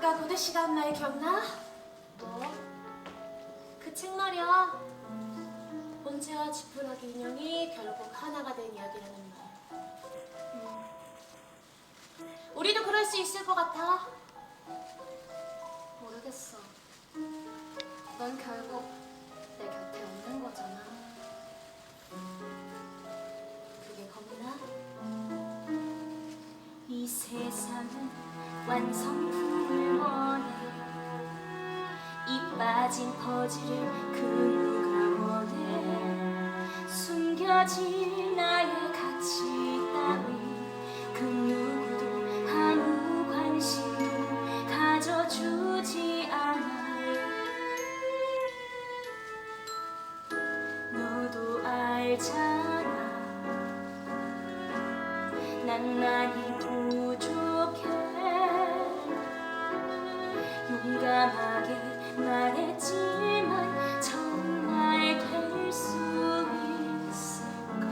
무대 시간 날 기억나? 뭐? 그 책 말이야. 본체와 지푸라기 인형이 결국 하나가 된 이야기라는 말. 음. 우리도 그럴 수 있을 것 같아. 모르겠어. 넌 결국 완성품을 원해. 이 빠진 퍼즐을 그 누가 원해? 숨겨진 나의 가치 따위 그 누구도 아무 관심도 가져주지 않아. 너도 알잖아. 난 많이 부족해 용감하게 말했지만 정말 될 수 있을까?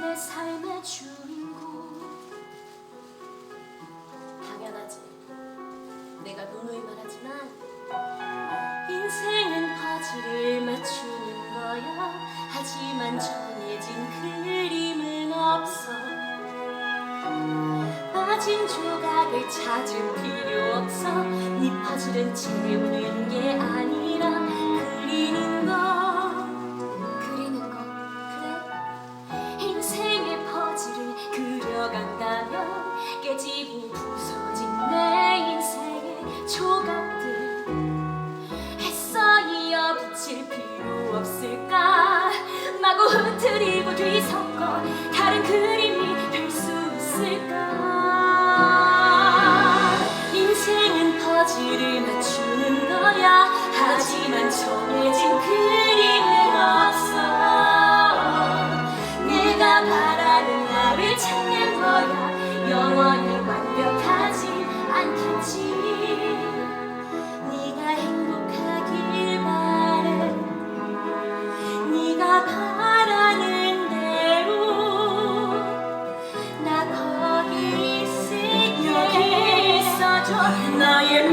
내 삶의 주인공. 당연하지. 내가 누누이 말하지만 인생은 퍼즐을 맞추는 거야. 하지만 정해진 그림은 없어. 빠진 조 각을 찾을 필요 없어. 네 퍼즐은 채우는 게 아니라 Çok naim